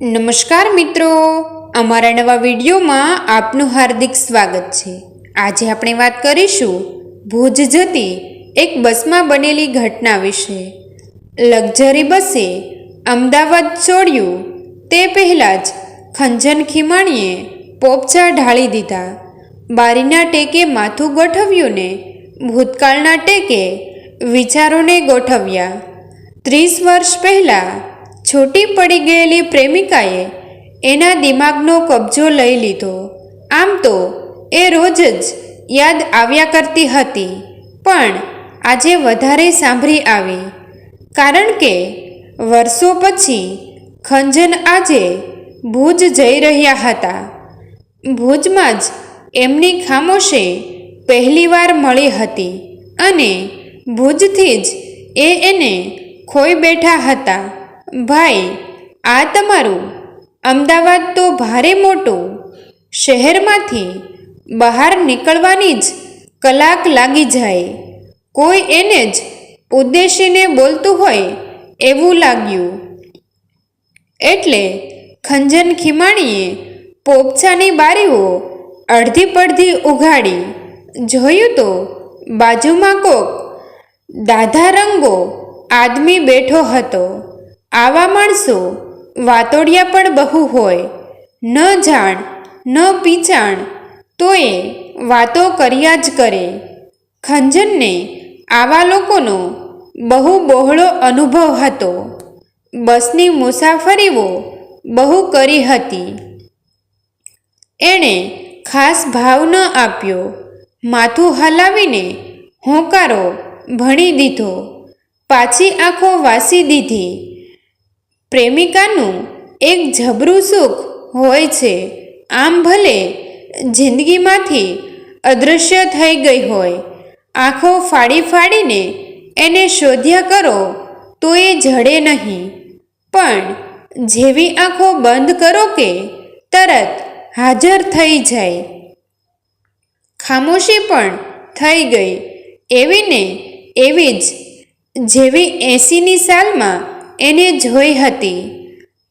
નમસ્કાર મિત્રો. અમારા નવા વિડીયોમાં આપનું હાર્દિક સ્વાગત છે. આજે આપણે વાત કરીશું ભુજ જતી એક બસમાં બનેલી ઘટના વિશે. લક્ઝરી બસે અમદાવાદ છોડ્યું. તે પહેલાં જ ખંજન ખીમાણીએ પોપચા ઢાળી દીધા. બારીના ટેકે માથું ગોઠવ્યું ને ભૂતકાળના ટેકે વિચારોને ગોઠવ્યા. ત્રીસ વર્ષ પહેલાં છૂટી પડી ગયેલી પ્રેમિકાએ એના દિમાગનો કબજો લઈ લીધો. આમ તો એ રોજ જ યાદ આવ્યા કરતી હતી, પણ આજે વધારે સાંભળી આવી. કારણ કે વર્ષો પછી ખંજન આજે ભુજ જઈ રહ્યા હતા. ભુજમાં જ એમની ખામોશે પહેલીવાર મળી હતી અને ભુજથી જ એ એને ખોઈ બેઠા હતા. ભાઈ, આ તમારું અમદાવાદ તો ભારે મોટું. શહેરમાંથી બહાર નીકળવાની જ કલાક લાગી જાય. કોઈ એને જ ઉદ્દેશીને બોલતું હોય એવું લાગ્યું. એટલે ખંજન ખીમાણીએ પોપછાની બારીઓ અડધી પડધી ઉઘાડી. જોયું તો બાજુમાં કોક દાધા રંગો આદમી બેઠો હતો. આવા માણસો વાતોડિયા પણ બહુ હોય. ન જાણ, ન પીચાણ, તોય વાતો કર્યા જ કરે. ખંજનને આવા લોકોનો બહુ બહોળો અનુભવ હતો. બસની મુસાફરીઓ બહુ કરી હતી. એણે ખાસ ભાવ ન આપ્યો. માથું હલાવીને હોંકારો ભણી દીધો. પાછી આંખો વાસી દીધી. પ્રેમિકાનું એક જબરું સુખ હોય છે. આમ ભલે જિંદગીમાંથી અદૃશ્ય થઈ ગઈ હોય, આંખો ફાડી ફાડીને એને શોધ્યા કરો તો એ જડે નહીં. પણ જેવી આંખો બંધ કરો કે તરત હાજર થઈ જાય. ખામોશી પણ થઈ ગઈ. એવી ને એવી જ. જેવી એંસીની સાલમાં એને જોઈ હતી.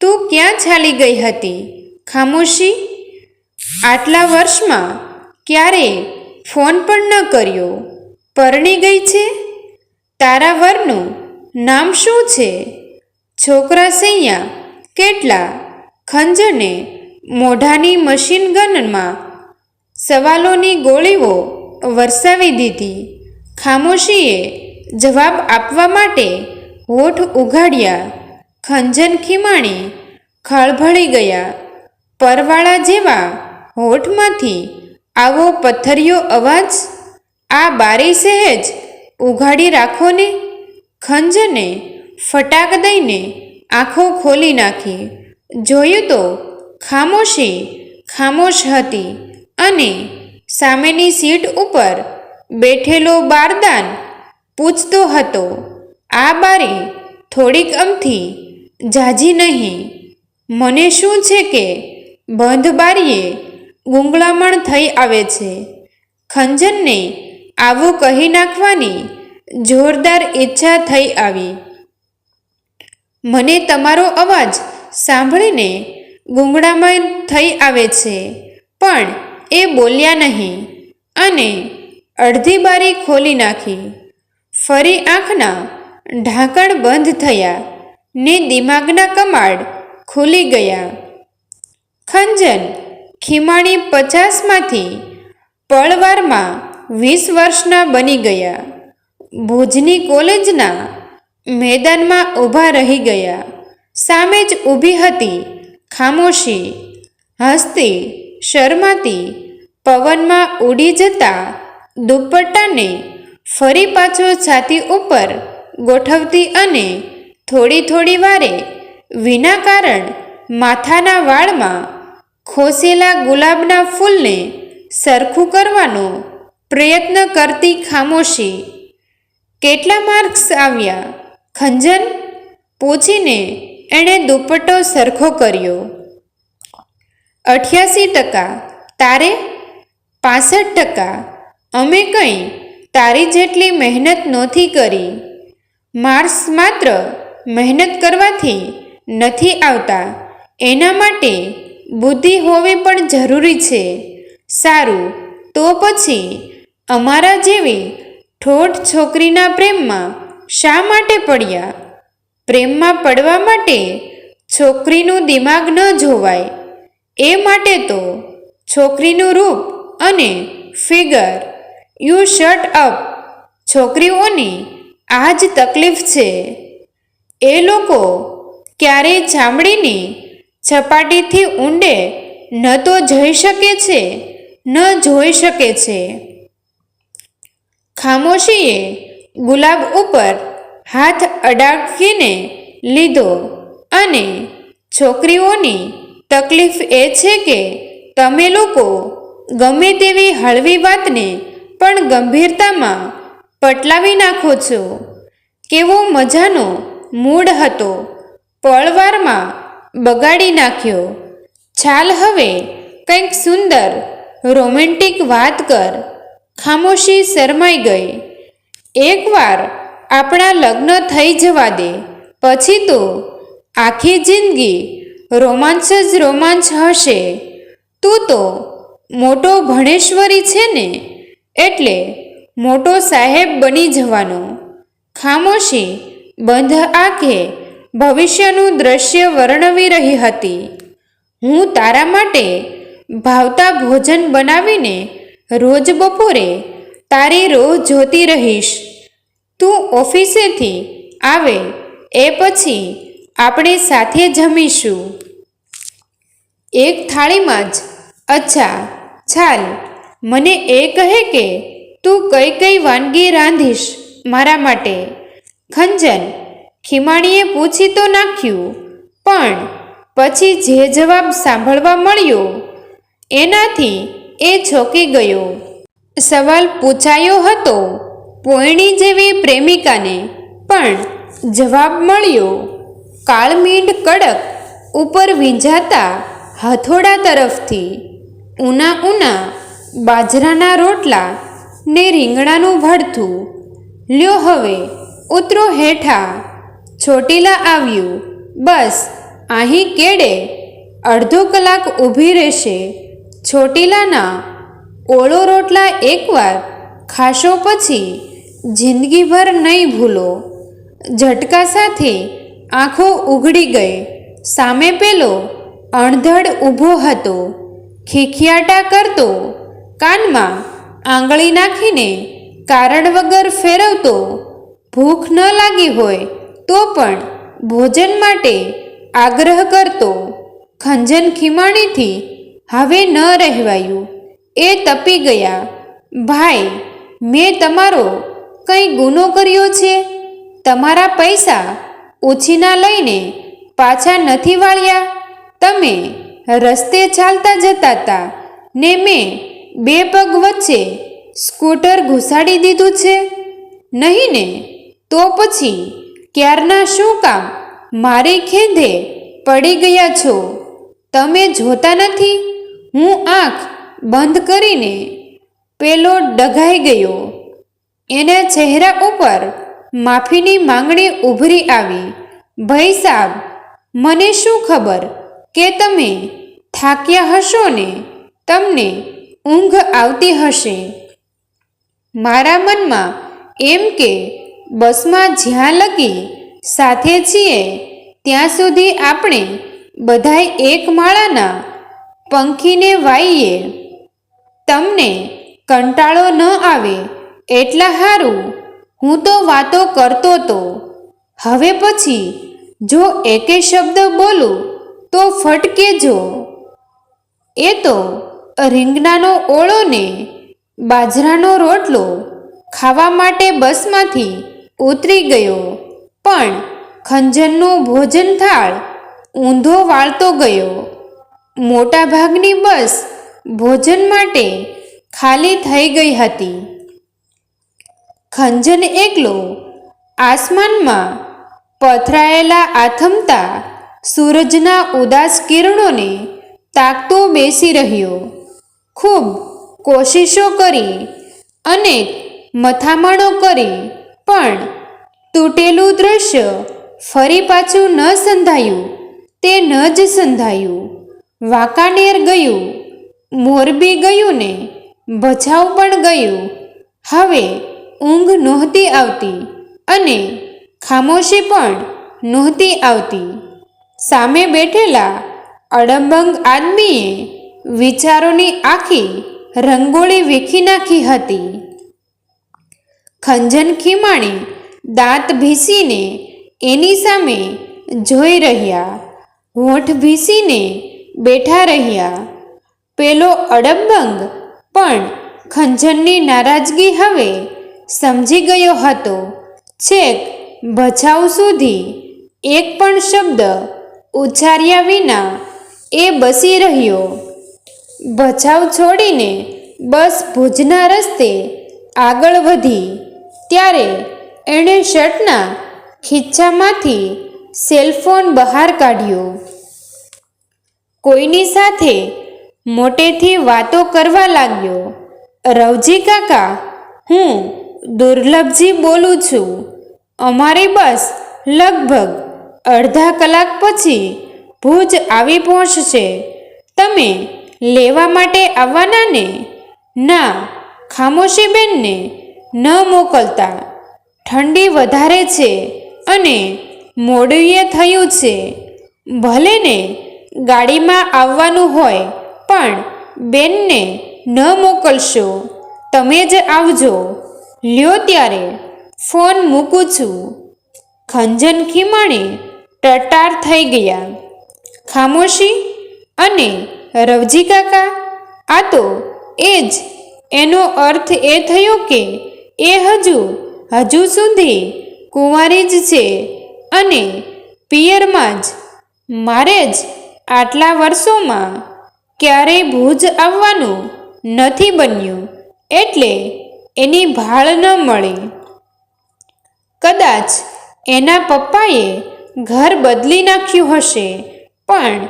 તું ક્યાં ચાલી ગઈ હતી? ખામોશી? આટલા વર્ષમાં ક્યારે ફોન પણ ન કર્યો? પરણી ગઈ છે? તારા વરનું નામ શું છે? છોકરા સૈયા, કેટલા? ખંજને મોઢાની મશીન ગનમાં સવાલોની ગોળીઓ વરસાવી દીધી. ખામોશીએ જવાબ આપવા માટે હોઠ ઉઘાડ્યા, ખંજન ખીમાણી ખળભળી ગયા. પરવાળા જેવા હોઠમાંથી આવો પથ્થરિયો અવાજ, આ બારી સહેજ ઉઘાડી રાખો ને. ખંજને ફટાક દઈને આંખો ખોલી નાખી. જોયું તો ખામોશી ખામોશ હતી અને સામેની સીટ ઉપર બેઠેલો બારદાન પૂછતો હતો આ બારી થોડીક અમથી જાજી નહીં. મને શું છે કે બંધ બારીએ ગુંગળામણ થઈ આવે છે. ખંજનને આવું કહી નાખવાની જોરદાર ઈચ્છા થઈ આવી. મને તમારો અવાજ સાંભળીને ગુંગળામણ થઈ આવે છે, પણ એ બોલ્યા નહીં અને અડધી બારી ખોલી નાખી. ફરી આંખના ઢાંકણ બંધ થયા ને દિમાગના કમાડ ખુલી ગયા. ખંજન ખીમાણી પચાસમાંથી પળવારમાં વીસ વર્ષના બની ગયા. ભુજની કોલેજના મેદાનમાં ઊભા રહી ગયા. સામે જ ઊભી હતી ખામોશી, હસતી, શરમાતી, પવનમાં ઉડી જતા દુપટ્ટાને ફરી પાછો છાતી ઉપર ગોઠવતી અને થોડી થોડી વારે વિના કારણ માથાના વાળમાં ખોસેલા ગુલાબના ફૂલને સરખું કરવાનો પ્રયત્ન કરતી ખામોશી. કેટલા માર્ક્સ આવ્યા? ખંજન પૂછીને એણે દુપટ્ટો સરખો કર્યો. અઠ્યાસી ટકા. તારે? પાસઠ ટકા. અમે કંઈ તારી જેટલી મહેનત નહોતી કરી. માર્ક્સ માત્ર મહેનત કરવાથી નથી આવતા. એના માટે બુદ્ધિ હોવી પણ જરૂરી છે. સારું, તો પછી અમારા જેવી ઠોઠ છોકરીના પ્રેમમાં શા માટે પડ્યા? પ્રેમમાં પડવા માટે છોકરીનું દિમાગ ન જોવાય. એ માટે તો છોકરીનું રૂપ અને ફિગર, યુ શટ અપ, છોકરીઓની આ જ તકલીફ છે. એ લોકો ક્યારેય ચામડીની સપાટીથી ઊંડે ન તો જઈ શકે છે, ન જોઈ શકે છે. ખામોશીએ ગુલાબ ઉપર હાથ અડાકીને લીધો અને છોકરીઓની તકલીફ એ છે કે તમે લોકો ગમે તેવી હળવી વાતને પણ ગંભીરતામાં પટલાવી નાખો છો. કેવો મજાનો મૂડ હતો. પળવારમાં બગાડી નાખ્યો. ચાલ હવે કંઈક સુંદર, રોમેન્ટિક વાત કર. ખામોશી શરમાઈ ગઈ. એકવાર આપણા લગ્ન થઈ જવા દે. પછી તો આખી જિંદગી રોમાંચ જ રોમાંચ હશે. તું તો મોટો ભણેશ્વરી છે ને? એટલે મોટો સાહેબ બની જવાનો. ખામોશી બંધ આંખે ભવિષ્યનું દ્રશ્ય વર્ણવી રહી હતી. હું તારા માટે ભાવતા ભોજન બનાવીને રોજ બપોરે તારી રોહ જોતી રહીશ. તું ઓફિસેથી આવે એ પછી આપણે સાથે જમીશું. એક થાળીમાં જ. અચ્છા, ચાલ. મને એ કહે કે તું કઈ કઈ વાનગી રાંધીશ મારા માટે? ખંજન, ખીમાણીએ પૂછી તો નાખ્યું, પણ પછી જે જવાબ સાંભળવા મળ્યો, એનાથી એ છોકી ગયો. સવાલ પૂછાયો હતો પોયણી જેવી પ્રેમિકાને, પણ જવાબ મળ્યો, કાળમીંડ કડક ઉપર વીંઝાતા હથોડા તરફથી, ઉના ઉના બાજરાના રોટલા ને રીંગણાનું ભડથું લ્યો હવે, ઉતરો હેઠા. ચોટીલા આવ્યું. બસ અહીં કેડે? અડધો કલાક ઊભી રહેશે. ચોટીલાના ઓળો રોટલા એકવાર ખાશો પછી જિંદગીભર નહીં ભૂલો. ઝટકા સાથે આંખો ઉઘડી ગઈ. સામે પેલો અણધડ ઊભો હતો. ખીખિયાટા કરતો. કાનમાં આંગળી નાખીને કારણ વગર ફેરવતો ભૂખ ન લાગી હોય તો પણ ભોજન માટે આગ્રહ કરતો. ખંજન ખીમાણીથી હવે ન રહેવાયું. એ તપી ગયા, ભાઈ, મેં તમારો કંઈ ગુનો કર્યો છે? તમારા પૈસા ઉછીના લઈને પાછા નથી વાળ્યા? તમે રસ્તે ચાલતા જતા હતા ને મેં બે પગ વચ્ચે સ્કૂટર ઘુસાડી દીધું છે? નહીં ને? તો પછી ક્યારના શું કામ? મારી ખેંધે પડી ગયા છો. તમે જોતા નથી? હું આંખ બંધ કરીને પેલો ડઘાઈ ગયો. એના ચહેરા ઉપર માફીની માંગણી ઉભરી આવી. ભાઈ સાહેબ મને શું ખબર કે તમે થાક્યા હશો ને? તમને ઊંઘ આવતી હશે. મારા મનમાં એમ કે બસમાં જ્યાં લગી સાથે છીએ, ત્યાં સુધી આપણે બધાય એક માળાના પંખીને વાઈએ. તમને કંટાળો ન આવે એટલા હારું. હું તો વાતો કરતો તો. હવે પછી જો એકે શબ્દ બોલું તો ફટકે જો એ તો રીંગણાનો ઓળો ને બાજરાનો રોટલો ખાવા માટે બસમાંથી ઉતરી ગયો. પણ ખંજનનું ભોજન થાળ ઊંધો વાળતો ગયો. મોટાભાગની બસ ભોજન માટે ખાલી થઈ ગઈ હતી. ખંજન એકલો આસમાનમાં પથરાયેલા આથમતા સૂરજના ઉદાસ કિરણોને તાકતો બેસી રહ્યો. ખૂબ કોશિશો કરી અનેક મથામણો કરી, પણ તૂટેલું દૃશ્ય ફરી પાછું ન સંધાયું. તે ન જ સંધાયું. વાંકાનેર ગયું, મોરબી ગયું ને ભચાઉ પણ ગયું. હવે ઊંઘ નહોતી આવતી અને ખામોશી પણ નહોતી આવતી. સામે બેઠેલા અડંબંગ આદમીએ વિચારોની આખી રંગોળી વીખી નાખી હતી. ખંજન ખીમાણી દાંત ભીસીને એની સામે જોઈ રહ્યા. હોઠ ભીસીને બેઠા રહ્યા. પેલો અડબંગ પણ ખંજનની નારાજગી હવે સમજી ગયો હતો. છેક ભચાઉ સુધી એક પણ શબ્દ ઉચ્ચાર્યા વિના એ બસી રહ્યો. ભચાઉ છોડીને બસ ભુજના રસ્તે આગળ વધી. ત્યારે એણે શર્ટના ખીચ્ચામાંથી સેલફોન બહાર કાઢ્યો. કોઈની સાથે મોટેથી વાતો કરવા લાગ્યો. રવજી કાકા, હું દુર્લભજી બોલું છું. અમારી બસ લગભગ અડધા કલાક પછી ભુજ આવી પહોંચશે. તમે લેવા માટે આવવાના ને ના ખામોશીબેનને ન મોકલતા. ઠંડી વધારે છે અને મોડુએ થયું છે. ભલે ને ગાડીમાં આવવાનું હોય, પણ બેનને ન મોકલશો. તમે જ આવજો. લ્યો ત્યારે ફોન મૂકું છું. ખંજન ખીમાણી ટટાર થઈ ગયા. ખામોશી અને રવજી કાકા, આ તો એ જ. એનો અર્થ એ થયો કે એ હજુ હજુ સુધી કુંવારી જ છે અને પિયરમાં જ. મારે જ આટલા વર્ષોમાં ક્યારેય ભુજ આવવાનું નથી બન્યું, એટલે એની ભાળ ન મળી. કદાચ એના પપ્પાએ ઘર બદલી નાખ્યું હશે, પણ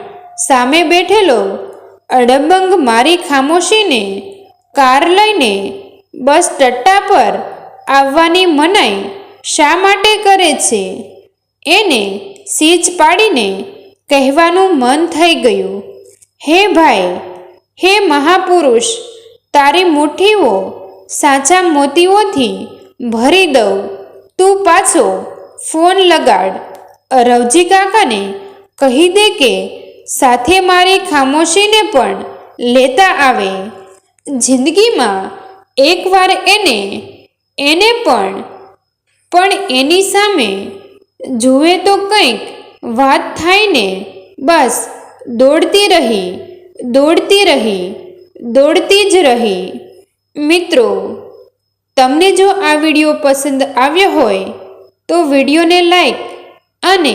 સામે બેઠેલો અડબંગ મારી ખામોશીને કાર લઈને બસ ટટ્ટા પર આવવાની મનાઈ શા માટે કરે છે? એને સીચ પાડીને કહેવાનું મન થઈ ગયું. હે ભાઈ, હે મહાપુરુષ, તારી મુઠ્ઠીઓ સાચા મોતીઓથી ભરી દઉં. તું પાછો ફોન લગાડ. રવજી કાકાને કહી દે કે સાથે મારી ખામોશીને પણ લેતા આવે. જિંદગીમાં એકવાર એને એને પણ પણ એની સામે જુએ તો કંઈક વાત થાય ને બસ દોડતી રહી દોડતી રહી, દોડતી જ રહી. મિત્રો, તમને જો આ વીડિયો પસંદ આવ્યો હોય તો વિડીયોને લાઈક અને